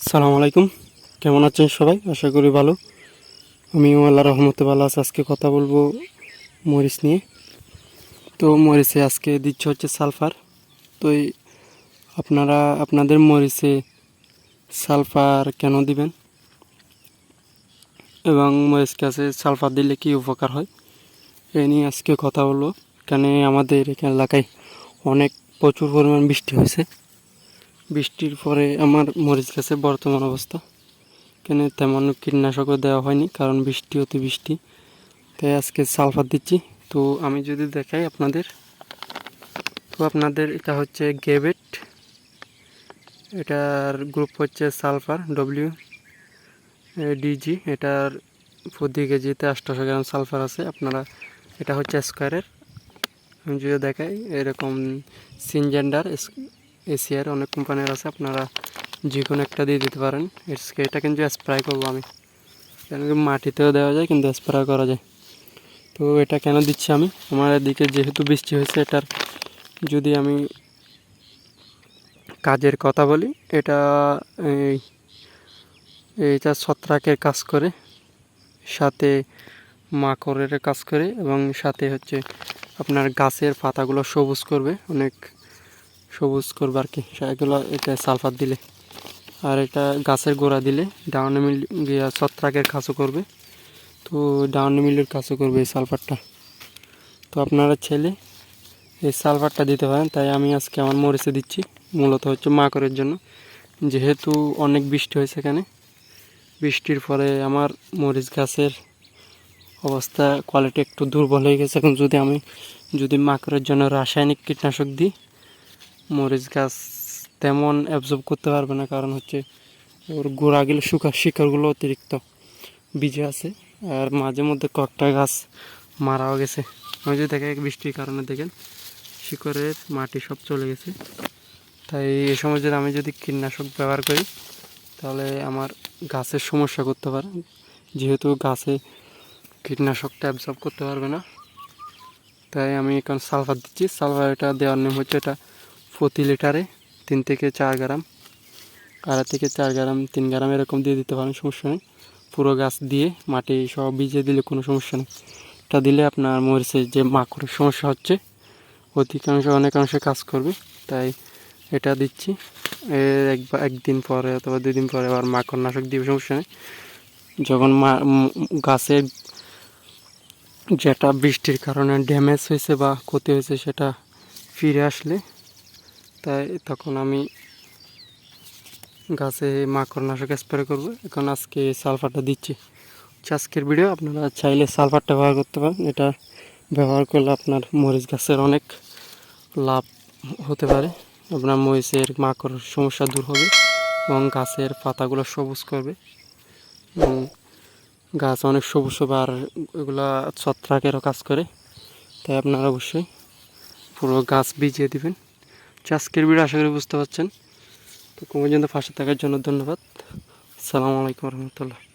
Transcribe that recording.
সালাম আলাইকুম। কেমন আছেন সবাই? আশা করি ভালো। আমিও আল্লাহ রহমতে ভালো আছি। আজকে কথা বলব মরিচ নিয়ে। তো মরিচে আজকে দিচ্ছে হচ্ছে সালফার। তো আপনারা, আপনাদের মরিচে সালফার কেন দিবেন? এবং মরিচ গাছে সালফার দিলে কি উপকার হয়? এই নিয়ে আজকে কথা বলব। এখানে আমাদের এখানে এলাকায় অনেক প্রচুর পরিমাণ বৃষ্টি হয়েছে। বৃষ্টির পরে আমার মরিচ গাছে বর্তমান অবস্থা। কেন তেমন কীটনাশকও দেওয়া হয়নি, কারণ বৃষ্টি, অতি বৃষ্টি। তাই আজকে সালফার দিচ্ছি। তো আমি যদি দেখাই আপনাদের, তো আপনাদের এটা হচ্ছে গেবেট এটার গ্রুপ হচ্ছে সালফার ডব্লিউ ডিজি এটার প্রতি কেজিতে আটশোশো গ্রাম সালফার আছে। আপনারা, এটা হচ্ছে স্কোয়ারের। আমি যদি দেখাই, এরকম সিনজেন্ডার এশিয়ার অনেক কোম্পানির আছে, আপনারা যে কোনো একটা দিয়ে দিতে পারেন। এসকে এটা কিন্তু স্প্রে করব আমি। কেন মাটিতেও দেওয়া যায়, কিন্তু স্প্রে করা যায়। তো এটা কেন দিচ্ছি আমি? আমার এদিকে যেহেতু বৃষ্টি হয়েছে, এটার যদি আমি কাজের কথা বলি, এটা এইটা ছত্রাকের কাজ করে, সাথে মাকড়ের কাজ করে, এবং সাথে হচ্ছে আপনার গাছের পাতাগুলো সবুজ করবে, অনেক সবুজ করবে আর কি। এগুলো এটা সালফার দিলে। আর এটা গাছের গোড়া দিলে। ডাউন মিল ছত্রাকের কাজও করবে। তো ডাউন মিলের কাজও করবে এই সালফারটা। তো আপনারা ছেলে, এই সালফারটা দিতে পারেন। তাই আমি আজকে আমার মরিচে দিচ্ছি। মূলত হচ্ছে মাকড়ের জন্য। যেহেতু অনেক বৃষ্টি হয়েছে এখানে। বৃষ্টির পরে আমার মরিচ গাছের অবস্থা কোয়ালিটি একটু দুর্বল হয়ে গেছে। এখন যদি আমি, যদি মাকড়ের জন্য রাসায়নিক কীটনাশক দিই মরিচ গাছ তেমন অ্যাবজর্ব করতে পারবে না, কারণ হচ্ছে ওর গোড়াগুলো শুকা শিকড়গুলো অতিরিক্ত বীজে আছে। আর মাঝে মধ্যে কয়েকটা গাছ মারাও গেছে। আমি যদি দেখে বৃষ্টির কারণে দেখেন শিকড়ের মাটি সব চলে গেছে। তাই এ সময় যদি আমি যদি কীটনাশক ব্যবহার করি, তাহলে আমার গাছের সমস্যা করতে পারে। যেহেতু গাছে কীটনাশকটা অ্যাবজর্ব করতে পারবে না, তাই আমি এখন সালফার দিচ্ছি। সালফার এটা দেওয়ার নিয়ম হচ্ছে এটা প্রতি লিটারে তিন থেকে চার গ্রাম, আড়াই থেকে চার গ্রাম, তিন গ্রাম এরকম দিয়ে দিতে পারেন, সমস্যা নেই। পুরো গাছ দিয়ে মাটি সব ভিজিয়ে দিলে কোনো সমস্যা নেই। এটা দিলে আপনার মরিচের যে মাকড়ের সমস্যা হচ্ছে, অধিকাংশ অনেকাংশে কাজ করবে। তাই এটা দিচ্ছি। এর একবার একদিন পরে অথবা দুদিন পরে আবার মাকড় নাশক দিবে, সমস্যা নেই। যখন মা গাছের যেটা বৃষ্টির কারণে ড্যামেজ হয়েছে বা ক্ষতি হয়েছে সেটা ফিরে আসলে তাই তখন আমি গাছে মাকড়নাশক স্প্রে করব। এখন আজকে সালফারটা দিচ্ছি। আজকের ভিডিও আপনারা চাইলে সালফারটা ব্যবহার করতে পারেন। এটা ব্যবহার করলে আপনার মরিচ গাছের অনেক লাভ হতে পারে। আপনার মরিচের মাকড় সমস্যা দূর হবে এবং গাছের পাতাগুলো সবুজ করবে। এবং গাছ অনেক সবুজ হবে আর এগুলা ছত্রাকেরও কাজ করে। তাই আপনারা অবশ্যই পুরো গাছ ভিজিয়ে দিবেন। আজকের ভিডিও আশা করি বুঝতে পারছেন। তো পর্যন্ত ফাঁসে থাকার জন্য ধন্যবাদ। আসসালামু আলাইকুম রহমতুল্লাহ।